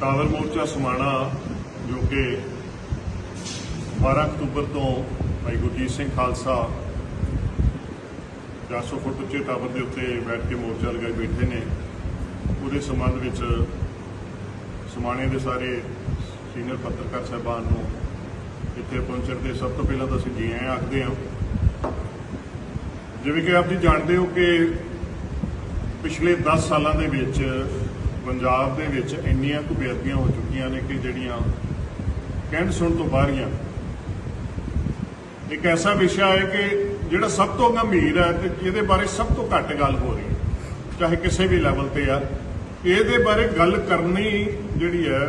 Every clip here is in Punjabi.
ਟਾਵਰ ਮੋਰਚਾ ਸਮਾਣਾ ਜੋ ਕਿ 12 ਅਕਤੂਬਰ ਤੋਂ ਭਾਈ ਗੁਰਜੀਤ ਸਿੰਘ ਖਾਲਸਾ 400 ਫੁੱਟ ਉੱਚੇ ਟਾਵਰ ਦੇ ਉੱਤੇ ਬੈਠ ਕੇ ਮੋਰਚਾ ਲਗਾਈ ਬੈਠੇ ਨੇ, ਉਹਦੇ ਸੰਬੰਧ ਵਿੱਚ ਸਮਾਣੇ ਦੇ ਸਾਰੇ ਸੀਨੀਅਰ ਪੱਤਰਕਾਰ ਸਾਹਿਬਾਨ ਨੂੰ ਇੱਥੇ ਪਹੁੰਚਣ ਤੇ ਸਭ ਤੋਂ ਪਹਿਲਾਂ ਤਾਂ ਅਸੀਂ ਜੀ ਆਇਆਂ ਆਖਦੇ ਹਾਂ। ਜਿਵੇਂ ਕਿ ਆਪ ਜੀ ਜਾਣਦੇ ਹੋ ਕਿ ਪਿਛਲੇ 10 ਸਾਲਾਂ ਦੇ ਵਿੱਚ ਪੰਜਾਬ ਦੇ ਵਿੱਚ ਇੰਨੀਆਂ ਕੁ ਬੇਅਦਬੀਆਂ ਹੋ ਚੁੱਕੀਆਂ ਨੇ ਕਿ ਜਿਹੜੀਆਂ ਕਹਿਣ ਸੁਣ ਤੋਂ ਬਾਹਰੀਆਂ ਇੱਕ ਐਸਾ ਵਿਸ਼ਾ ਹੈ ਕਿ ਜਿਹੜਾ ਸਭ ਤੋਂ ਗੰਭੀਰ ਹੈ ਤੇ ਜਿਹਦੇ ਬਾਰੇ ਸਭ ਤੋਂ ਘੱਟ ਗੱਲ ਹੋ ਰਹੀ ਹੈ, ਚਾਹੇ ਕਿਸੇ ਵੀ ਲੈਵਲ ਤੇ ਆ, ਇਹਦੇ ਬਾਰੇ ਗੱਲ ਕਰਨੀ ਜਿਹੜੀ ਹੈ,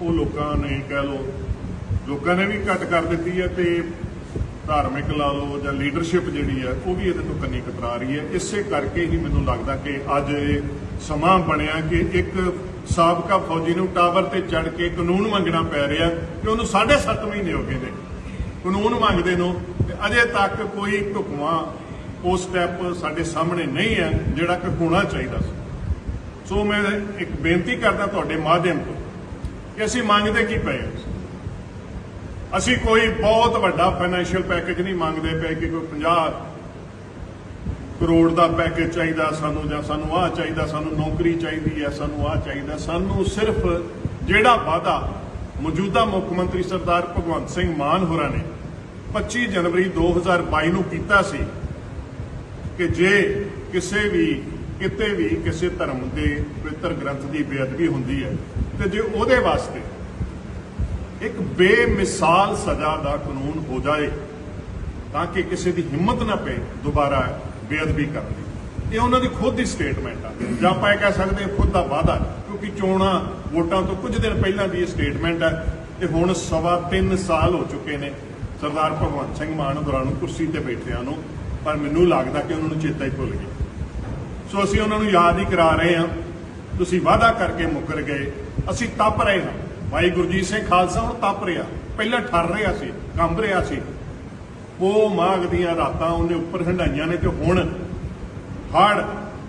ਉਹ ਲੋਕਾਂ ਨੇ ਕਹਿ ਲੋ ਲੋਕਾਂ ਨੇ ਵੀ ਘੱਟ ਕਰ ਦਿੱਤੀ ਹੈ ਤੇ ਧਾਰਮਿਕ ਲਾ ਲਓ ਜਾਂ ਲੀਡਰਸ਼ਿਪ ਜਿਹੜੀ ਹੈ, ਉਹ ਵੀ ਇਹਦੇ ਤੋਂ ਕੰਨੀ ਕਤਰਾ ਰਹੀ ਹੈ। ਇਸੇ ਕਰਕੇ ਹੀ ਮੈਨੂੰ ਲੱਗਦਾ ਕਿ ਅੱਜ ਇਹ ਸਮਾਂ ਬਣਿਆ ਕਿ ਇੱਕ ਸਾਬਕਾ ਫੌਜੀ ਨੂੰ ਟਾਵਰ ਤੇ ਚੜ ਕੇ ਕਾਨੂੰਨ ਮੰਗਣਾ ਪੈ ਰਿਹਾ ਕਿ ਉਹਨੂੰ 7.5 ਮਹੀਨੇ ਹੋ ਗਏ ਨੇ ਕਾਨੂੰਨ ਮੰਗਦੇ ਨੂੰ ਤੇ ਅਜੇ ਤੱਕ ਕੋਈ ਢੁਕਵਾਂ ਉਹ ਸਟੈਪ ਸਾਡੇ ਸਾਹਮਣੇ ਨਹੀਂ ਹੈ ਜਿਹੜਾ ਕਿ ਹੋਣਾ ਚਾਹੀਦਾ ਸੀ ਸੋ ਮੈਂ ਇੱਕ ਬੇਨਤੀ ਕਰਦਾ ਤੁਹਾਡੇ ਮਾਧਿਅਮ ਤੋਂ ਕਿ ਅਸੀਂ ਮੰਗਦੇ ਕੀ ਪਏ ਹਾਂ? ਅਸੀਂ ਕੋਈ ਬਹੁਤ ਵੱਡਾ ਫਾਈਨੈਂਸ਼ੀਅਲ ਪੈਕੇਜ ਨਹੀਂ ਮੰਗਦੇ ਪਏ ਕਿ ਕੋਈ 50 ਕਰੋੜ ਦਾ ਪੈਕੇਜ ਚਾਹੀਦਾ ਸਾਨੂੰ ਜਾਂ ਸਾਨੂੰ ਆਹ ਚਾਹੀਦਾ, ਸਾਨੂੰ ਨੌਕਰੀ ਚਾਹੀਦੀ ਹੈ, ਸਾਨੂੰ ਆਹ ਚਾਹੀਦਾ, ਸਾਨੂੰ ਸਿਰਫ ਜਿਹੜਾ ਵਾਅਦਾ ਮੌਜੂਦਾ ਮੁੱਖ ਮੰਤਰੀ ਸਰਦਾਰ ਭਗਵੰਤ ਸਿੰਘ ਮਾਨ ਹੋਰਾਂ ਨੇ 25 ਜਨਵਰੀ 2022 ਨੂੰ ਕੀਤਾ ਸੀ ਕਿ ਜੇ ਕਿਸੇ ਵੀ, ਕਿਤੇ ਵੀ ਕਿਸੇ ਧਰਮ ਦੇ ਪਵਿੱਤਰ ਗ੍ਰੰਥ ਦੀ ਬੇਅਦਬੀ ਹੁੰਦੀ ਹੈ, ਤੇ ਜੇ ਉਹਦੇ ਵਾਸਤੇ ਇੱਕ ਬੇਮਿਸਾਲ ਸਜ਼ਾ ਦਾ ਕਾਨੂੰਨ ਹੋ ਜਾਏ, ਤਾਂ ਕਿ ਕਿਸੇ ਦੀ ਹਿੰਮਤ ਨਾ ਪਏ, ਦੁਬਾਰਾ ਬੇਅਦਬੀ ਕਰਨ ਦੀ ਇਹ ਉਹਨਾਂ ਦੀ ਖੁਦ ਦੀ ਸਟੇਟਮੈਂਟ ਆ। ਜਾਂ ਆਪਾਂ ਇਹ ਕਹਿ ਸਕਦੇ ਖੁਦ ਦਾ ਵਾਅਦਾ ਕਿਉਂਕਿ ਚੋਣਾਂ ਵੋਟਾਂ ਤੋਂ ਕੁਝ ਦਿਨ ਪਹਿਲਾਂ ਦੀ ਇਹ ਸਟੇਟਮੈਂਟ ਹੈ ਤੇ ਹੁਣ ਸਵਾ 3 ਸਾਲ ਹੋ ਚੁੱਕੇ ਨੇ ਸਰਦਾਰ ਭਗਵੰਤ ਸਿੰਘ ਮਾਨ ਦੌਰਾਨ ਕੁਰਸੀ ਤੇ ਬੈਠਿਆਂ ਨੂੰ, ਪਰ ਮੈਨੂੰ ਲੱਗਦਾ ਕਿ ਉਹਨਾਂ ਨੂੰ ਚੇਤਾ ਹੀ ਭੁੱਲ ਗਿਆ। ਸੋ ਅਸੀਂ ਉਹਨਾਂ ਨੂੰ ਯਾਦ ਹੀ ਕਰਾ ਰਹੇ ਹਾਂ। ਤੁਸੀਂ ਵਾਅਦਾ ਕਰਕੇ ਮੁਕਰ ਗਏ। ਅਸੀਂ ਤੱਪ ਰਹੇ ਹਾਂ। ਭਾਈ ਗੁਰਜੀਤ ਸਿੰਘ ਖਾਲਸਾ ਹੁਣ ਤੱਪ ਰਿਹਾ। ਪਹਿਲਾਂ ਠਰ ਰਿਹਾ ਸੀ, ਕੰਬ ਰਿਹਾ ਸੀ। ਉਹ ਮਾਘ ਦੀਆਂ ਰਾਤਾਂ ਉਹਨੇ ਉੱਪਰ ਹੰਡਾਈਆਂ ਨੇ ਤੇ ਹੁਣ ਹੜ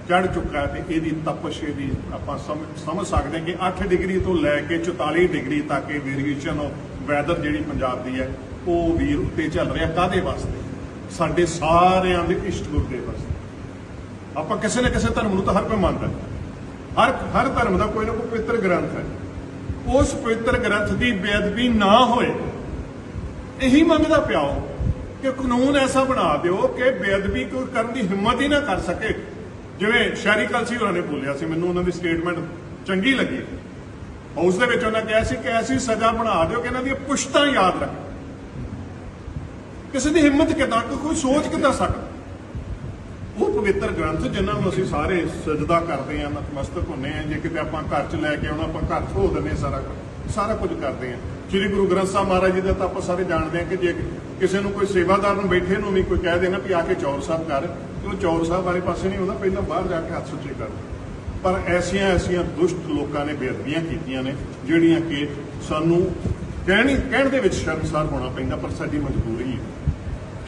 ਚੜ ਚੁੱਕਾ ਹੈ ਤੇ ਇਹਦੀ ਤਪਸ਼ ਇਹਦੀ ਆਪਾਂ ਸਮਝ ਸਮਝ ਸਕਦੇ ਹਾਂ ਕਿ 8 ਡਿਗਰੀ ਤੋਂ ਲੈ ਕੇ 44 ਡਿਗਰੀ ਤੱਕ ਇਹ ਵੇਰੀਏਸ਼ਨ ਆਫ ਵੈਦਰ ਜਿਹੜੀ ਪੰਜਾਬ ਦੀ ਹੈ, ਉਹ ਵੀਰ ਉੱਤੇ ਚੱਲ ਰਿਹਾ ਕਾਦੇ ਵਾਸਤੇ? ਸਾਡੇ ਸਾਰਿਆਂ ਦੇ ਇਸ਼ਟ ਗੁਰਦੇ ਵਾਸਤੇ। ਆਪਾਂ ਕਿਸੇ ਨਾ ਕਿਸੇ ਧਰਮ ਨੂੰ ਤਾਂ ਹਰ ਕੋਈ ਮੰਨਦਾ। ਹਰ ਹਰ ਧਰਮ ਦਾ ਕੋਈ ਨਾ ਕੋਈ ਪਵਿੱਤਰ ਗ੍ਰੰਥ ਹੈ। ਉਸ ਪਵਿੱਤਰ ਗ੍ਰੰਥ ਦੀ ਬੇਅਦਬੀ ਨਾ ਹੋਏ, ਇਹੀ ਮੰਗਦਾ ਪਿਆਓ ਕਿ ਕਾਨੂੰਨ ਐਸਾ ਬਣਾ ਦਿਓ ਕਿ ਬੇਅਦਬੀ ਕੋਈ ਕਰਨ ਦੀ ਹਿੰਮਤ ਹੀ ਨਾ ਕਰ ਸਕੇ। ਜਿਵੇਂ ਸ਼ਹਿਰੀ ਕਲਸੀ ਹੋਰਾਂ ਨੇ ਬੋਲਿਆ ਸੀ, ਮੈਨੂੰ ਉਹਨਾਂ ਦੀ ਸਟੇਟਮੈਂਟ ਚੰਗੀ ਲੱਗੀ। ਹਾਊਸ ਦੇ ਵਿੱਚ ਉਹਨਾਂ ਕਿਹਾ ਸੀ ਕਿ ਐਸੀ ਸਜ਼ਾ ਬਣਾ ਦਿਓ ਕਿ ਇਹਨਾਂ ਦੀਆਂ ਪੁਸ਼ਤਾਂ ਯਾਦ ਰੱਖ ਕਿਸੇ ਦੀ ਹਿੰਮਤ ਕਿਦਾਂ ਕੋਈ ਸੋਚ ਕਿਦਾਂ ਸਕਦਾ? ਉਹ ਪਵਿੱਤਰ ਗ੍ਰੰਥ ਜਿਨ੍ਹਾਂ ਨੂੰ ਅਸੀਂ ਸਾਰੇ ਸਜਦਾ ਕਰਦੇ ਆਂ ਨਤਮਸਤਕ ਹੁੰਨੇ ਆ ਜੇ ਕਿਤੇ ਆਪਾਂ ਘਰ ਚ ਲੈ ਕੇ ਆਉਣਾ, ਆਪਾਂ ਘਰ ਧੋ ਦਿੰਦੇ ਹਾਂ ਸਾਰਾ ਕੁਝ ਸਾਰਾ ਕੁਝ ਕਰਦੇ ਆਂ। ਸ੍ਰੀ ਗੁਰੂ ਗ੍ਰੰਥ ਸਾਹਿਬ ਮਹਾਰਾਜ ਜੀ ਦਾ ਤਾਂ ਆਪਾਂ ਸਾਰੇ ਜਾਣਦੇ ਆਂ ਕਿ ਜੇ ਕਿਸੇ ਨੂੰ ਕੋਈ ਸੇਵਾਦਾਰ ਨੂੰ ਬੈਠੇ ਨੂੰ ਵੀ ਕੋਈ ਕਹਿ ਦੇਣਾ ਵੀ ਆ ਕੇ ਚੌਰ ਸਾਹਿਬ ਕਰ ਤੇ ਉਹ ਚੌਰ ਸਾਹਿਬ ਵਾਲੇ ਪਾਸੇ ਨਹੀਂ ਹੁੰਦਾ ਪਹਿਲਾਂ ਬਾਹਰ ਜਾ ਕੇ ਹੱਥ ਸੁੱਚੇ ਕਰ। ਪਰ ਐਸੀਆਂ ਐਸੀਆਂ ਦੁਸ਼ਟ ਲੋਕਾਂ ਨੇ ਬੇਅਦਬੀਆਂ ਕੀਤੀਆਂ ਨੇ, ਜਿਹੜੀਆਂ ਕਿ ਸਾਨੂੰ ਕਹਿਣੀ ਕਹਿਣ ਦੇ ਵਿੱਚ ਸ਼ਰਮਸਾਰ ਹੋਣਾ ਪੈਂਦਾ, ਪਰ ਸਾਡੀ ਮਜਬੂਰੀ ਹੈ।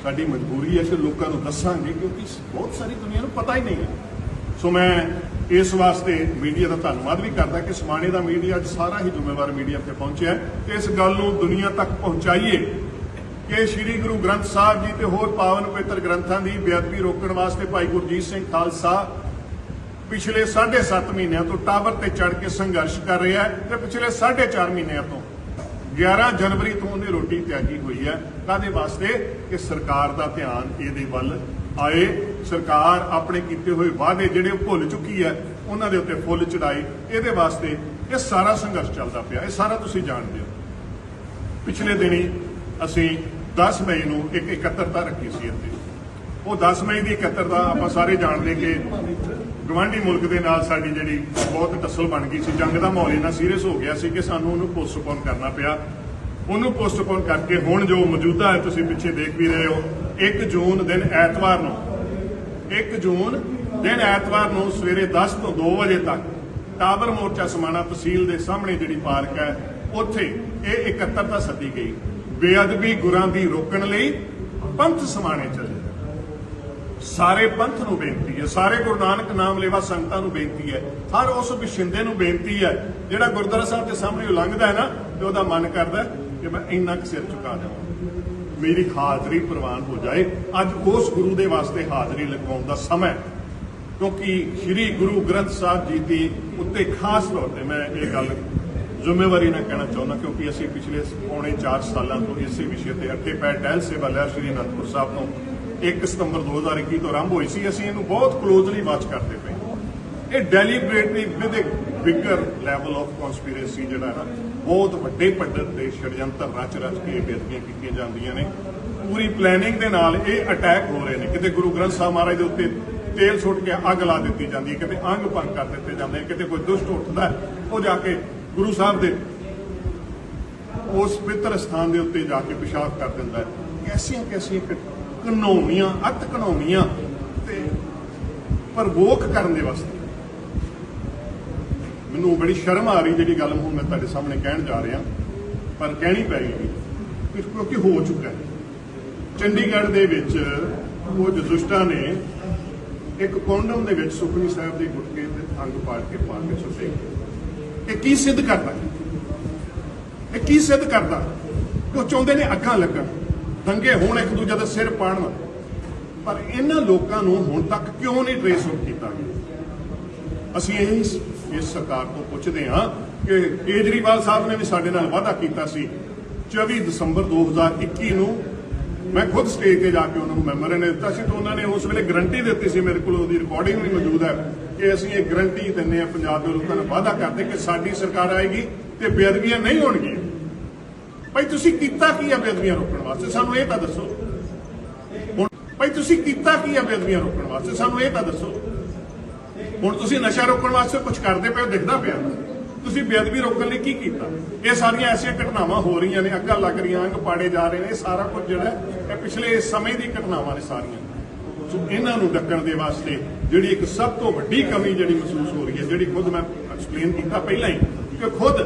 ਸਾਡੀ ਮਜਬੂਰੀ ਹੈ ਕਿ ਲੋਕਾਂ ਨੂੰ ਦੱਸਾਂਗੇ ਕਿਉਂਕਿ ਬਹੁਤ ਸਾਰੀ ਦੁਨੀਆ ਨੂੰ ਪਤਾ ਹੀ ਨਹੀਂ ਹੈ। ਸੋ ਮੈਂ ਇਸ ਵਾਸਤੇ ਮੀਡੀਆ ਦਾ ਧੰਨਵਾਦ ਵੀ ਕਰਦਾ ਕਿ ਸਮਾਣੇ ਦਾ ਮੀਡੀਆ ਅੱਜ ਸਾਰਾ ਹੀ ਜ਼ਿੰਮੇਵਾਰ ਮੀਡੀਆ ਤੇ ਪਹੁੰਚਿਆ ਇਸ ਗੱਲ ਨੂੰ ਦੁਨੀਆ ਤੱਕ ਪਹੁੰਚਾਈਏ ਕਿ ਸ੍ਰੀ ਗੁਰੂ ਗ੍ਰੰਥ ਸਾਹਿਬ ਜੀ ਤੇ ਹੋਰ ਪਾਵਨ ਪਵਿੱਤਰ ਗ੍ਰੰਥਾਂ ਦੀ ਬੇਅਦਬੀ ਰੋਕਣ ਵਾਸਤੇ ਭਾਈ ਗੁਰਜੀਤ ਸਿੰਘ ਖਾਲਸਾ ਪਿਛਲੇ 7.5 ਮਹੀਨਿਆਂ ਤੋਂ ਟਾਵਰ ਤੇ ਚੜ ਕੇ ਸੰਘਰਸ਼ ਕਰ ਰਿਹਾ ਹੈ ਤੇ ਪਿਛਲੇ 4.5 ਮਹੀਨਿਆਂ ਤੋਂ 11 ਜਨਵਰੀ ਤੋਂ ਉਹਨੇ ਰੋਟੀ ਤਿਆਗੀ ਹੋਈ ਹੈ। ਕਾਦੇ ਵਾਸਤੇ? ਕਿ ਸਰਕਾਰ ਦਾ ਧਿਆਨ ਇਹਦੇ ਵੱਲ ਆਏ, ਸਰਕਾਰ ਆਪਣੇ ਕੀਤੇ ਹੋਏ ਵਾਅਦੇ ਜਿਹੜੇ ਉਹ ਭੁੱਲ ਚੁੱਕੀ ਹੈ, ਉਹਨਾਂ ਦੇ ਉੱਤੇ ਫੁੱਲ ਚੜਾਏ ਇਹਦੇ ਵਾਸਤੇ ਇਹ ਸਾਰਾ ਸੰਘਰਸ਼ ਚੱਲਦਾ ਪਿਆ, ਇਹ ਸਾਰਾ ਤੁਸੀਂ ਜਾਣਦੇ ਹੋ। ਪਿਛਲੇ ਦਿਨੀ ਅਸੀਂ 10 ਮਈ ਨੂੰ ਇੱਕ ਇਕੱਤਰਤਾ ਰੱਖੀ ਸੀ ਇੱਥੇ। ਉਹ 10 ਮਈ ਦੀ ਇਕੱਤਰਤਾ ਆਪਾਂ ਸਾਰੇ ਜਾਣਦੇ ਕਿ ਗਵਾਂਢੀ ਮੁਲਕ ਦੇ ਨਾਲ ਸਾਡੀ ਜਿਹੜੀ ਬਹੁਤ ਟੱਸਲ ਬਣ ਗਈ ਸੀ। ਜੰਗ ਦਾ ਮਾਹੌਲ ਇੰਨਾ ਸੀਰੀਅਸ ਹੋ ਗਿਆ ਸੀ ਕਿ ਸਾਨੂੰ ਉਹਨੂੰ ਪੋਸਟਪੋਨ ਕਰਨਾ ਪਿਆ। ਉਹਨੂੰ ਪੋਸਟਪੋਨ ਕਰਕੇ ਹੁਣ ਜੋ ਮੌਜੂਦਾ ਹੈ, ਤੁਸੀਂ ਪਿੱਛੇ ਦੇਖ ਵੀ ਰਹੇ ਹੋ 1 ਜੂਨ ਦਿਨ ਐਤਵਾਰ ਨੂੰ। 1 ਜੂਨ ਦਿਨ ਐਤਵਾਰ ਨੂੰ ਸਵੇਰੇ 10 ਤੋਂ 2 ਵਜੇ ਤੱਕ ਟਾਵਰ ਮੋਰਚਾ ਸਮਾਣਾ ਤਹਿਸੀਲ ਦੇ ਸਾਹਮਣੇ ਜਿਹੜੀ ਪਾਰਕ ਹੈ, ਉੱਥੇ ਇਹ ਇਕੱਤਰਤਾ ਸੱਦੀ ਗਈ। ਬੇਅਦਬੀ ਗੁਰਾਂ ਦੀ ਰੋਕਣ ਲਈ ਪੰਥ ਸਮਾਣੇ ਚੱਲੇ। ਸਾਰੇ ਪੰਥ ਨੂੰ ਬੇਨਤੀ ਹੈ, ਸਾਰੇ ਗੁਰੂ ਨਾਨਕ ਨਾਮ ਲੇਵਾ ਸੰਗਤਾਂ ਨੂੰ ਬੇਨਤੀ ਹੈ, ਹਰ ਉਸ ਬਿਸ਼ਿੰਦੇ ਨੂੰ ਬੇਨਤੀ ਹੈ, ਜਿਹੜਾ ਗੁਰਦੁਆਰਾ ਸਾਹਿਬ ਦੇ ਸਾਹਮਣੇ ਉਹ ਲੰਘਦਾ ਹੈ ਨਾ, ਤੇ ਉਹਦਾ ਮਨ ਕਰਦਾ ਕਿ ਮੈਂ ਇੰਨਾ ਕੁ ਸਿਰ ਚੁਕਾ ਜਾਵਾਂ ਮੇਰੀ ਹਾਜ਼ਰੀ ਪ੍ਰਵਾਨ ਹੋ ਜਾਏ। ਅੱਜ ਉਸ ਗੁਰੂ ਦੇ ਵਾਸਤੇ ਹਾਜ਼ਰੀ ਲਗਵਾਉਣ ਦਾ ਸਮਾਂ ਕਿਉਂਕਿ ਸ੍ਰੀ ਗੁਰੂ ਗ੍ਰੰਥ ਸਾਹਿਬ ਜੀ ਦੀ ਉੱਤੇ ਖਾਸ ਤੌਰ ਤੇ ਮੈਂ ਇਹ ਗੱਲ ਜ਼ਿੰਮੇਵਾਰੀ ਨਾਲ ਕਹਿਣਾ ਚਾਹੁੰਦਾ, ਕਿਉਂਕਿ ਅਸੀਂ ਪਿਛਲੇ ਪੌਣੇ 4 ਸਾਲਾਂ ਤੋਂ ਇਸੇ ਵਿਸ਼ੇ ਤੇ ਅੱਗੇ ਪੈ ਟਹਿਲ ਸੇਵਾ ਲਿਆ ਸ੍ਰੀ ਅਨੰਦਪੁਰ ਸਾਹਿਬ ਤੋਂ। 1 ਸਤੰਬਰ 2021 ਤੋਂ ਆਰੰਭ ਹੋਈ ਸੀ। ਅਸੀਂ ਇਹਨੂੰ ਬਹੁਤ ਕਲੋਜ਼ਲੀ ਵਾਚ ਕਰਦੇ ਪਏ। ਇਹ deliberately with bigger level of conspiracy ਜਿਹੜਾ ਹੈ ਨਾ ਬਹੁਤ ਵੱਡੇ ਪੱਧਰ ਤੇ ਛੜਯੰਤਰ ਰਚ ਰਚ ਕੇ ਇਹ ਕੀਤੀਆਂ ਜਾਂਦੀਆਂ ਨੇ। ਪੂਰੀ ਪਲੈਨਿੰਗ ਦੇ ਨਾਲ ਇਹ ਅਟੈਕ ਹੋ ਰਹੇ ਨੇ। ਕਿਤੇ ਗੁਰੂ ਗ੍ਰੰਥ ਸਾਹਿਬ ਮਹਾਰਾਜ ਦੇ ਉੱਤੇ ਤੇਲ ਸੁੱਟ ਕੇ ਅੱਗ ਲਾ ਦਿੱਤੀ ਜਾਂਦੀ ਹੈ, ਕਿਤੇ ਅੰਗ ਭੰਗ ਕਰ ਦਿੱਤੇ ਜਾਂਦੇ ਕਿਤੇ ਕੋਈ ਦੁਸ਼ਟ ਉੱਠਦਾ ਉਹ ਜਾ ਕੇ ਗੁਰੂ ਸਾਹਿਬ ਦੇ ਉਸ ਪਵਿੱਤਰ ਸਥਾਨ ਦੇ ਉੱਤੇ ਜਾ ਕੇ ਪਿਸ਼ਾਬ ਕਰ ਦਿੰਦਾ ਹੈ। ਕੈਸੀਆਂ ਕੈਸੀਆਂ ਕਨੋਮੀਆਂ ਅਤ ਕਨੋਮੀਆਂ ਤੇ ਪ੍ਰਵੋਕ ਕਰਨ ਦੇ ਵਾਸਤੇ। ਮੈਨੂੰ ਬੜੀ ਸ਼ਰਮ ਆ ਰਹੀ ਜਿਹੜੀ ਗੱਲ ਹੁਣ ਮੈਂ ਤੁਹਾਡੇ ਸਾਹਮਣੇ ਕਹਿਣ ਜਾ ਰਿਹਾ। ਪਰ ਕਹਿਣੀ ਪੈਗੀ ਕਿਉਂਕਿ ਹੋ ਚੁੱਕਾ ਹੈ। ਚੰਡੀਗੜ੍ਹ ਦੇ ਵਿੱਚ ਉਹ ਦੁਸ਼ਟਾਂ ਨੇ ਇੱਕ ਕੌਂਡਮ ਦੇ ਵਿੱਚ ਸੁਖਮਨੀ ਸਾਹਿਬ ਦੇ ਗੁਟਕੇ ਤੇ ਅੰਗ ਪਾੜ ਕੇ ਪਾ ਕੇ ਸੁੱਟੇ। ਇਹ ਕੀ ਸਿੱਧ ਕਰਦਾ? ਇਹ ਕੀ ਸਿੱਧ ਕਰਦਾ? ਉਹ ਚਾਹੁੰਦੇ ਨੇ ਅੱਖਾਂ ਲੱਗਣ, ਦੰਗੇ ਹੋਣ, ਇੱਕ ਦੂਜੇ ਦੇ ਸਿਰ ਪਾੜਨ। ਪਰ ਇਹਨਾਂ ਲੋਕਾਂ ਨੂੰ ਹੁਣ ਤੱਕ ਕਿਉਂ ਨਹੀਂ ਟ੍ਰੇਸ ਆਊਟ ਕੀਤਾ ਗਿਆ? ਅਸੀਂ ਇਹ ਇਸ ਸਰਕਾਰ ਤੋਂ ਪੁੱਛਦੇ ਹਾਂ ਕਿ ਕੇਜਰੀਵਾਲ ਸਾਹਿਬ ਨੇ ਵੀ ਸਾਡੇ ਨਾਲ ਵਾਅਦਾ ਕੀਤਾ ਸੀ 24 ਦਸੰਬਰ 2021 ਨੂੰ ਮੈਂ ਖੁਦ ਸਟੇਜ ਤੇ ਜਾ ਕੇ ਉਹਨਾਂ ਨੂੰ ਮੈਮੋਰੇ ਨੇ ਦਿੱਤਾ ਸੀ ਤੇ ਉਹਨਾਂ ਨੇ ਉਸ ਵੇਲੇ ਗਰੰਟੀ ਦਿੱਤੀ ਸੀ ਮੇਰੇ ਕੋਲ ਉਹਦੀ ਰਿਕਾਰਡਿੰਗ ਵੀ ਮੌਜੂਦ ਹੈ ਕਿ ਅਸੀਂ ਇਹ ਗਰੰਟੀ ਦਿੰਨੇ ਆ ਪੰਜਾਬ ਦੇ ਲੋਕਾਂ ਨੂੰ ਵਾਅਦਾ ਕਰਦੇ ਕਿ ਸਾਡੀ ਸਰਕਾਰ ਆਏਗੀ ਤੇ ਬੇਅਦਬੀਆਂ ਨਹੀਂ ਹੋਣਗੀਆਂ। ਭਾਈ ਤੁਸੀਂ ਕੀਤਾ ਕੀ ਹੈ ਬੇਅਦਬੀਆਂ ਰੋਕਣ ਵਾਸਤੇ? ਸਾਨੂੰ ਇਹ ਤਾਂ ਦੱਸੋ। ਹੁਣ ਭਾਈ ਤੁਸੀਂ ਕੀਤਾ ਕੀ ਹੈ ਬੇਅਦਬੀਆਂ ਰੋਕਣ ਵਾਸਤੇ? ਸਾਨੂੰ ਇਹ ਤਾਂ ਦੱਸੋ। ਹੁਣ ਤੁਸੀਂ ਨਸ਼ਾ ਰੋਕਣ ਵਾਸਤੇ ਕੁਝ ਕਰਦੇ ਪਏ ਹੋ, ਦਿਖਦਾ ਪਿਆ। ਤੁਸੀਂ ਬੇਅਦਬੀ ਰੋਕਣ ਲਈ ਕੀ ਕੀਤਾ? ਇਹ ਸਾਰੀਆਂ ਐਸੀਆਂ ਘਟਨਾਵਾਂ ਹੋ ਰਹੀਆਂ ਨੇ, ਅੱਗਾਂ ਲੱਗ ਰਹੀਆਂ, ਅੰਗ ਪਾੜੇ ਜਾ ਰਹੇ ਨੇ ਸਾਰਾ ਕੁਝ ਜਿਹੜਾ ਇਹ ਪਿਛਲੇ ਸਮੇਂ ਦੀ ਘਟਨਾਵਾਂ ਨੇ ਸਾਰੀਆਂ। ਸੋ ਇਹਨਾਂ ਨੂੰ ਡੱਕਣ ਦੇ ਵਾਸਤੇ ਜਿਹੜੀ ਇੱਕ ਸਭ ਤੋਂ ਵੱਡੀ ਕਮੀ ਜਿਹੜੀ ਮਹਿਸੂਸ ਹੋ ਰਹੀ ਹੈ, ਜਿਹੜੀ ਖੁਦ ਮੈਂ ਐਕਸਪਲੇਨ ਕੀਤਾ ਪਹਿਲਾਂ ਹੀ, ਕਿ ਖੁਦ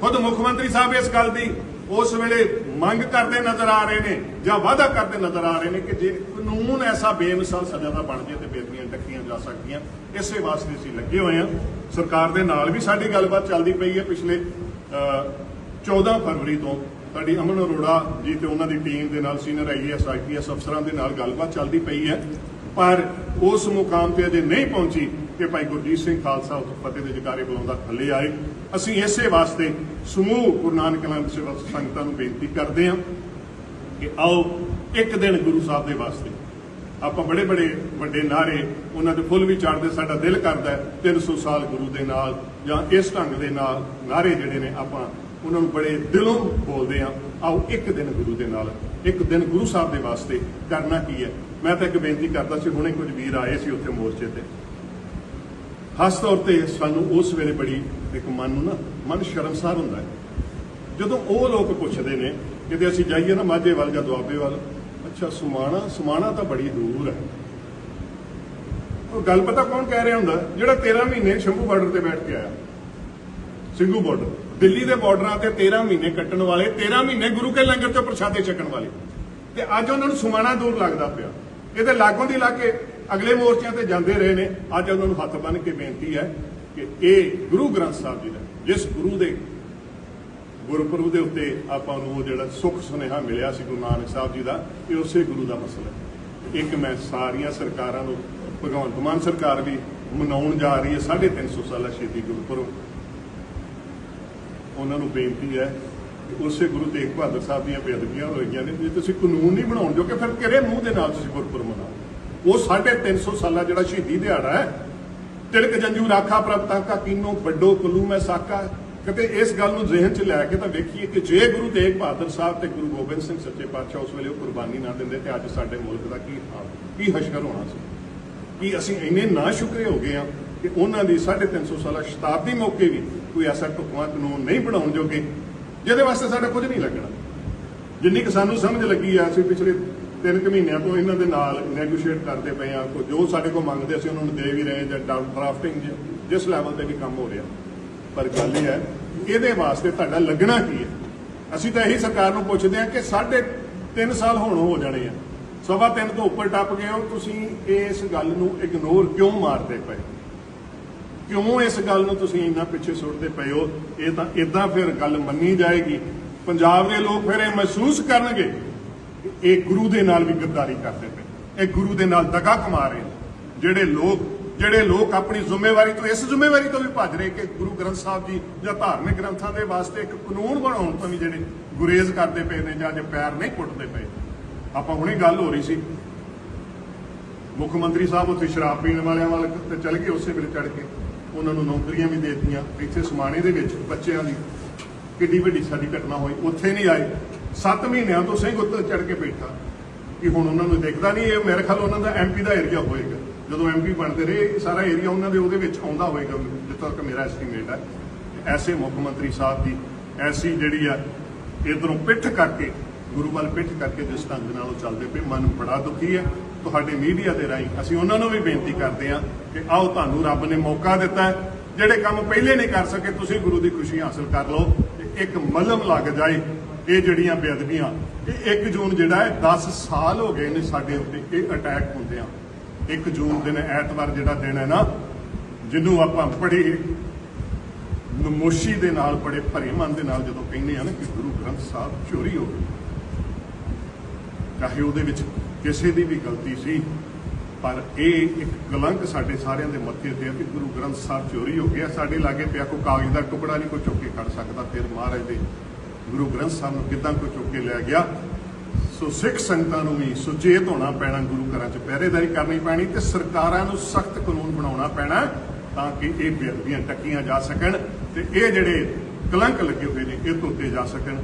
ਖੁਦ ਮੁੱਖ ਮੰਤਰੀ ਸਾਹਿਬ ਇਸ ਗੱਲ ਦੀ ਉਸ ਵੇਲੇ ਮੰਗ ਕਰਦੇ ਨਜ਼ਰ ਆ ਰਹੇ ਨੇ ਜਾਂ ਵਾਅਦਾ ਕਰਦੇ ਨਜ਼ਰ ਆ ਰਹੇ ਨੇ ਕਿ ਜੇ ਕਾਨੂੰਨ ਐਸਾ ਬੇਮਿਸਾਲ ਸਜ਼ਾ ਦਾ ਬਣ ਜੇ ਤੇ ਬੇਦਬੀਆਂ ਟੱਕੀਆਂ ਜਾ ਸਕਦੀਆਂ ਇਸੇ ਵਾਸਤੇ ਅਸੀਂ ਲੱਗੇ ਹੋਏ ਹਾਂ। ਸਰਕਾਰ ਦੇ ਨਾਲ ਵੀ ਸਾਡੀ ਗੱਲਬਾਤ ਚੱਲਦੀ ਪਈ ਹੈ। ਪਿਛਲੇ ਅਹ, 14 ਫਰਵਰੀ ਤੋਂ ਸਾਡੀ ਅਮਨ ਅਰੋੜਾ ਜੀ ਤੇ ਉਹਨਾਂ ਦੀ ਟੀਮ ਦੇ ਨਾਲ ਸੀਨੀਅਰ ਆਈਏਐਸ ਆਈਪੀਐਸ ਅਫਸਰਾਂ ਦੇ ਨਾਲ ਗੱਲਬਾਤ ਚੱਲਦੀ ਪਈ ਹੈ। ਪਰ ਉਸ ਮੁਕਾਮ ਤੇ ਅਜੇ ਨਹੀਂ ਪਹੁੰਚੀ ਕਿ ਭਾਈ ਗੁਰਜੀਤ ਸਿੰਘ ਖਾਲਸਾ ਉਸ ਫਤਿਹ ਦੇ ਜਕਾਰੇ ਬੁਲਾਉਂਦਾ ਥੱਲੇ ਆਏ। ਅਸੀਂ ਇਸੇ ਵਾਸਤੇ ਸਮੂਹ ਗੁਰੂ ਨਾਨਕ ਨਾਮ ਸੇਵਾ ਸੰਗਤਾਂ ਨੂੰ ਬੇਨਤੀ ਕਰਦੇ ਹਾਂ ਕਿ ਆਓ ਇੱਕ ਦਿਨ ਗੁਰੂ ਸਾਹਿਬ ਦੇ ਵਾਸਤੇ। ਆਪਾਂ ਬੜੇ ਬੜੇ ਵੱਡੇ ਨਾਰੇ ਉਹਨਾਂ ਦੇ ਫੁੱਲ ਵੀ ਚੜਦੇ ਸਾਡਾ ਦਿਲ ਕਰਦਾ ਹੈ 300 ਸਾਲ ਗੁਰੂ ਦੇ ਨਾਲ ਜਾਂ ਇਸ ਢੰਗ ਦੇ ਨਾਲ ਨਾਰੇ ਜਿਹੜੇ ਨੇ ਆਪਾਂ ਉਹਨਾਂ ਨੂੰ ਬੜੇ ਦਿਲੋਂ ਬੋਲਦੇ ਆ ਆਓ ਇੱਕ ਦਿਨ ਗੁਰੂ ਦੇ ਨਾਲ, ਇੱਕ ਦਿਨ ਗੁਰੂ ਸਾਹਿਬ ਦੇ ਵਾਸਤੇ ਕਰਨਾ ਕੀ ਹੈ? ਮੈਂ ਤਾਂ ਇੱਕ ਬੇਨਤੀ ਕਰਦਾ ਸੀ, ਹੁਣੇ ਕੁਝ ਵੀਰ ਆਏ ਸੀ ਉੱਥੇ ਮੋਰਚੇ ਤੇ। ਖਾਸ ਤੌਰ ਤੇ ਸਾਨੂੰ ਉਸ ਵੇਲੇ ਬੜੀ ਇੱਕ ਮਨ ਨੂੰ ਨਾ, ਮਨ ਸ਼ਰਮਸਾਰ ਹੁੰਦਾ ਹੈ। ਜਦੋਂ ਉਹ ਲੋਕ ਪੁੱਛਦੇ ਨੇ ਕਿਤੇ ਅਸੀਂ ਜਾਈਏ ਨਾ ਮਾਝੇ ਵੱਲ ਜਾਂ ਦੁਆਬੇ ਵੱਲ, ਅੱਛਾ, ਸੁਮਾਣਾ ਸੁਮਾਣਾ ਤਾਂ ਬੜੀ ਦੂਰ ਹੈ। ਉਹ ਗੱਲ ਪਤਾ ਕੌਣ ਕਹਿ ਰਿਹਾ ਹੁੰਦਾ? ਜਿਹੜਾ 13 ਮਹੀਨੇ ਸ਼ੰਭੂ ਬਾਰਡਰ ਤੇ ਬੈਠ ਕੇ ਆਇਆ। ਸਿੰਘੂ ਬਾਰਡਰ। ਦਿੱਲੀ ਦੇ ਬਾਰਡਰਾਂ ਤੇ 13 ਮਹੀਨੇ ਕੱਟਣ ਵਾਲੇ 13 ਮਹੀਨੇ ਗੁਰੂ ਕੇ ਲੰਗਰ ਚੋਂ ਪ੍ਰਸ਼ਾਦੇ ਛਕਣ ਵਾਲੇ। ਤੇ ਅੱਜ ਉਹਨਾਂ ਨੂੰ ਸੁਮਾਣਾ ਦੂਰ ਲੱਗਦਾ ਪਿਆ। ਇਹਦੇ ਲਾਗੋਂ ਦੀ ਲਾਗੇ ਅਗਲੇ ਮੋਰਚਿਆਂ ਤੇ ਜਾਂਦੇ ਰਹੇ ਨੇ। ਅੱਜ ਉਹਨਾਂ ਨੂੰ ਹੱਥ ਬੰਨ ਕੇ ਬੇਨਤੀ ਹੈ ਕਿ ਇਹ ਗੁਰੂ ਗ੍ਰੰਥ ਸਾਹਿਬ ਜੀ ਦਾ, ਜਿਸ ਗੁਰੂ ਦੇ ਗੁਰਪੁਰਬ ਦੇ ਉੱਤੇ ਆਪਾਂ ਨੂੰ ਉਹ ਜਿਹੜਾ ਸੁੱਖ ਸੁਨੇਹਾ ਮਿਲਿਆ ਸੀ ਗੁਰੂ ਨਾਨਕ ਸਾਹਿਬ ਜੀ ਦਾ, ਇਹ ਉਸੇ ਗੁਰੂ ਦਾ ਮਸਲਾ ਹੈ। ਇੱਕ ਮੈਂ ਸਾਰੀਆਂ ਸਰਕਾਰਾਂ ਨੂੰ, ਭਗਵੰਤ ਮਾਨ ਸਰਕਾਰ ਵੀ ਮਨਾਉਣ ਜਾ ਰਹੀ ਹੈ 350 ਸਾਲਾ ਸ਼ਹੀਦੀ ਗੁਰਪੁਰਬ। ਉਹਨਾਂ ਨੂੰ ਬੇਨਤੀ ਹੈ ਉਸੇ ਗੁਰੂ ਤੇਗ ਬਹਾਦਰ ਸਾਹਿਬ ਦੀਆਂ ਬੇਅਦਬੀਆਂ ਹੋਈਆਂ ਨੇ, ਜੇ ਤੁਸੀਂ ਕਾਨੂੰਨ ਨਹੀਂ ਬਣਾਉਣ ਜੋ ਕਿ ਫਿਰ ਕਿਹੜੇ ਮੂੰਹ ਦੇ ਨਾਲ ਤੁਸੀਂ ਗੁਰਪੁਰਬ ਮਨਾਓ ਉਹ 350 ਸਾਲਾ ਜਿਹੜਾ ਸ਼ਹੀਦੀ ਦਿਹਾੜਾ ਹੈ, ਤਿਲਕ ਜੰਜੂ ਰਾਖਾ ਪ੍ਰਭਤਾ ਕਾ ਕੀਨੋ ਵੱਡੋ ਕੁਲੂ ਮੈਂ ਸਾਕਾ ਕਿਤੇ ਇਸ ਗੱਲ ਨੂੰ ਜ਼ਿਹਨ 'ਚ ਲੈ ਕੇ ਤਾਂ ਵੇਖੀਏ ਕਿ ਜੇ ਗੁਰੂ ਤੇਗ ਬਹਾਦਰ ਸਾਹਿਬ ਤੇ ਗੁਰੂ ਗੋਬਿੰਦ ਸਿੰਘ ਸੱਚੇ ਪਾਤਸ਼ਾਹ ਉਸ ਵੇਲੇ ਉਹ ਕੁਰਬਾਨੀ ਨਾ ਦਿੰਦੇ ਤੇ ਅੱਜ ਸਾਡੇ ਮੁਲਕ ਦਾ ਕੀ ਹਾਲ, ਕੀ ਹਸ਼ਰ ਹੋਣਾ ਸੀ? ਕਿ ਅਸੀਂ ਇੰਨੇ ਨਾ ਸ਼ੁਕਰੇ ਹੋ ਗਏ ਆ ਕਿ ਉਹਨਾਂ ਦੀ 350 ਸਾਲਾ ਸ਼ਤਾਬਦੀ ਮੌਕੇ ਵੀ ਕੋਈ ਐਸਾ ਢੁਕਵਾਂ ਕਾਨੂੰਨ ਨਹੀਂ ਬਣਾਉਣ ਜੋਗੇ, ਜਿਹਦੇ ਵਾਸਤੇ ਸਾਡਾ ਕੁਝ ਨਹੀਂ ਲੱਗਣਾ। ਜਿੰਨੀ ਕਿ ਸਾਨੂੰ ਸਮਝ ਲੱਗੀ ਆ, ਅਸੀਂ ਪਿਛਲੇ ਤਿੰਨ ਕੁ ਮਹੀਨਿਆਂ ਤੋਂ ਇਹਨਾਂ ਦੇ ਨਾਲ ਨੈਗੋਸ਼ੀਏਟ ਕਰਦੇ ਪਏ ਆ। ਕੋ ਜੋ ਸਾਡੇ ਕੋਲ ਮੰਗਦੇ, ਅਸੀਂ ਉਹਨਾਂ ਨੂੰ ਦੇ ਵੀ ਰਹੇ ਜਾਂ ਡਰਾਫਟਿੰਗ ਜਿਸ ਲੈਵਲ ਤੇ ਵੀ ਕੰਮ ਹੋ ਰਿਹਾ। ਪਰ ਗੱਲ ਇਹ ਹੈ, ਇਹਦੇ ਵਾਸਤੇ ਤੁਹਾਡਾ ਲੱਗਣਾ ਕੀ ਹੈ? ਅਸੀਂ ਤਾਂ ਇਹੀ ਸਰਕਾਰ ਨੂੰ ਪੁੱਛਦੇ ਆ ਕਿ ਸਾਢੇ 3 ਸਾਲ ਹੁਣ ਹੋ ਜਾਣੇ ਆ। ਸਵਾ ਤਿੰਨ ਤੋਂ ਉੱਪਰ ਟੱਪ ਗਏ ਹੋ, ਤੁਸੀਂ ਇਸ ਗੱਲ ਨੂੰ ਇਗਨੋਰ ਕਿਉਂ ਮਾਰਦੇ ਪਏ? ਕਿਉਂ ਇਸ ਗੱਲ ਨੂੰ ਤੁਸੀਂ ਇੰਨਾ ਪਿੱਛੇ ਸੁੱਟਦੇ ਪਏ ਹੋ? ਇਹ ਤਾਂ ਇਦਾਂ ਫਿਰ ਗੱਲ ਮੰਨੀ ਜਾਏਗੀ। ਪੰਜਾਬ ਦੇ ਲੋਕ ਫਿਰ ਇਹ ਮਹਿਸੂਸ ਕਰਨਗੇ ਇਹ ਗੁਰੂ ਦੇ ਨਾਲ ਵੀ ਗੱਦਾਰੀ ਕਰਦੇ ਪਏ। ਇਹ ਗੁਰੂ ਦੇ ਨਾਲ ਦਗਾ ਕਮਾ ਰਹੇ ਨੇ। ਜਿਹੜੇ ਲੋਕ ਜਿਹੜੇ ਲੋਕ ਆਪਣੀ ਜ਼ਿੰਮੇਵਾਰੀ ਤੋਂ, ਇਸ ਜ਼ਿੰਮੇਵਾਰੀ ਤੋਂ ਵੀ ਭੱਜ ਰਹੇ ਕਿ ਗੁਰੂ ਗ੍ਰੰਥ ਸਾਹਿਬ ਜੀ ਜਾਂ ਧਾਰਮਿਕ ਗ੍ਰੰਥਾਂ ਦੇ ਵਾਸਤੇ ਇੱਕ ਕਾਨੂੰਨ ਬਣਾਉਣ ਤੋਂ ਵੀ ਜਿਹੜੇ ਗੁਰੇਜ਼ ਕਰਦੇ ਪਏ ਨੇ ਜਾਂ ਜੇ ਪੈਰ ਨਹੀਂ ਪੁੱਟਦੇ ਪਏ। ਆਪਾਂ ਹੁਣੇ ਗੱਲ ਹੋ ਰਹੀ ਸੀ। ਮੁੱਖ ਮੰਤਰੀ ਸਾਹਿਬ ਉੱਥੇ ਸ਼ਰਾਬ ਪੀਣ ਵਾਲਿਆਂ ਵੱਲ ਤੇ ਚੱਲ ਗਏ ਉਸੇ ਵੇਲੇ ਚੜ ਕੇ। ਉਹਨਾਂ ਨੂੰ ਨੌਕਰੀਆਂ ਵੀ ਦੇ ਦਿੱਤੀਆਂ। ਇੱਥੇ ਸਮਾਣੇ ਦੇ ਵਿੱਚ ਬੱਚਿਆਂ ਦੀ ਕਿੱਡੀ ਵੱਡੀ ਸਾਡੀ ਘਟਨਾ ਹੋਈ। ਉੱਥੇ ਨਹੀਂ ਆਏ। 7 ਮਹੀਨਿਆਂ ਤੋਂ ਸਿੰਘ ਉੱਤੇ ਚੜ ਕੇ ਬੈਠਾ ਕਿ ਹੁਣ ਉਹਨਾਂ ਨੂੰ ਦੇਖਦਾ ਨਹੀਂ ਇਹ, ਮੇਰੇ ਖਿਆਲ ਉਹਨਾਂ ਦਾ ਐਮਪੀ ਦਾ ਏਰੀਆ ਹੋਏਗਾ। ਜਦੋਂ ਐਮਪੀ ਬਣਦੇ ਰਹੇ, ਸਾਰਾ ਏਰੀਆ ਉਹਨਾਂ ਦੇ ਉਹਦੇ ਵਿੱਚ ਆਉਂਦਾ ਹੋਏਗਾ ਜਿੱਥੋਂ ਤੱਕ ਮੇਰਾ ਐਸਟੀਮੇਟ ਹੈ ਐਸੇ ਮੁੱਖ ਮੰਤਰੀ ਸਾਹਿਬ ਦੀ, ਐਸੀ ਜਿਹੜੀ ਆ, ਇਧਰੋਂ ਪਿੱਠ ਕਰਕੇ, ਗੁਰੂ ਵੱਲ ਪਿੱਠ ਕਰਕੇ ਜਿਸ ਢੰਗ ਨਾਲ ਉਹ ਚੱਲਦੇ ਪਏ, ਮਨ ਬੜਾ ਦੁਖੀ ਹੈ ਤੁਹਾਡੇ ਮੀਡੀਆ ਦੇ ਰਾਹੀਂ ਅਸੀਂ ਉਹਨਾਂ ਨੂੰ ਵੀ ਬੇਨਤੀ ਕਰਦੇ ਹਾਂ ਕਿ ਆਓ ਤੁਹਾਨੂੰ ਰੱਬ ਨੇ ਮੌਕਾ ਦਿੱਤਾ ਜਿਹੜੇ ਕੰਮ ਪਹਿਲੇ ਨਹੀਂ ਕਰ ਸਕੇ, ਤੁਸੀਂ ਗੁਰੂ ਦੀ ਖੁਸ਼ੀ ਹਾਸਲ ਕਰ ਲਓ ਤੇ ਇੱਕ ਮਲਮ ਲੱਗ ਜਾਏ। ਇਹ ਜਿਹੜੀਆਂ ਬੇਅਦਬੀਆਂ, ਇਹ 1 ਜੂਨ ਜਿਹੜਾ ਹੈ 10 ਸਾਲ ਹੋ ਗਏ ਨੇ ਸਾਡੇ ਉੱਤੇ ਇਹ ਅਟੈਕ ਹੁੰਦੇ ਆ 1 ਜੂਨ ਦਿਨ, ਐਤਵਾਰ ਜਿਹੜਾ ਦਿਨ ਹੈ ਨਾ, ਜਿਹਨੂੰ ਆਪਾਂ ਬੜੀ ਨਮੋਸ਼ੀ ਦੇ ਨਾਲ, ਬੜੇ ਭਰੇ ਮਨ ਦੇ ਨਾਲ ਜਦੋਂ ਕਹਿੰਦੇ ਆ ਨਾ ਕਿ ਗੁਰੂ ਗ੍ਰੰਥ ਸਾਹਿਬ ਚੋਰੀ ਹੋ ਗਈ ਚਾਹੇ ਉਹਦੇ ਵਿੱਚ ਕਿਸੇ ਦੀ ਵੀ ਗਲਤੀ ਸੀ, ਪਰ ਇਹ ਇੱਕ ਕਲੰਕ ਸਾਡੇ ਸਾਰਿਆਂ ਦੇ ਮੱਥੇ ਤੇ ਹੈ ਕਿ ਗੁਰੂ ਗ੍ਰੰਥ ਸਾਹਿਬ ਚੋਰੀ ਹੋ ਗਿਆ। ਸਾਡੇ ਲਾਗੇ ਪਿਆ ਕੋਈ ਕਾਗਜ਼ ਦਾ ਟੁਕੜਾ ਨਹੀਂ, ਕੋਈ ਚੁੱਕ ਕੇ ਖੜ ਸਕਦਾ, ਫਿਰ ਮਹਾਰਾਜ ਦੇ ਗੁਰੂ ਗ੍ਰੰਥ ਸਾਹਿਬ ਨੂੰ ਕਿੱਦਾਂ ਕੋਈ ਚੁੱਕ ਕੇ ਲਿਆ ਗਿਆ? ਸੋ ਸਿੱਖ ਸੰਗਤਾਂ ਨੂੰ ਵੀ ਸੁਚੇਤ ਹੋਣਾ ਪੈਣਾ, ਗੁਰੂ ਘਰਾਂ 'ਚ ਪਹਿਰੇਦਾਰੀ ਕਰਨੀ ਪੈਣੀ ਤੇ ਸਰਕਾਰਾਂ ਨੂੰ ਸਖਤ ਕਾਨੂੰਨ ਬਣਾਉਣਾ ਪੈਣਾ ਤਾਂ ਕਿ ਇਹ ਬੇਅਦਬੀਆਂ ਟੱਕੀਆਂ ਜਾ ਸਕਣ ਤੇ ਇਹ ਜਿਹੜੇ ਕਲੰਕ ਲੱਗੇ ਹੋਏ ਨੇ, ਇਹ ਧੋਤੇ ਜਾ ਸਕਣ।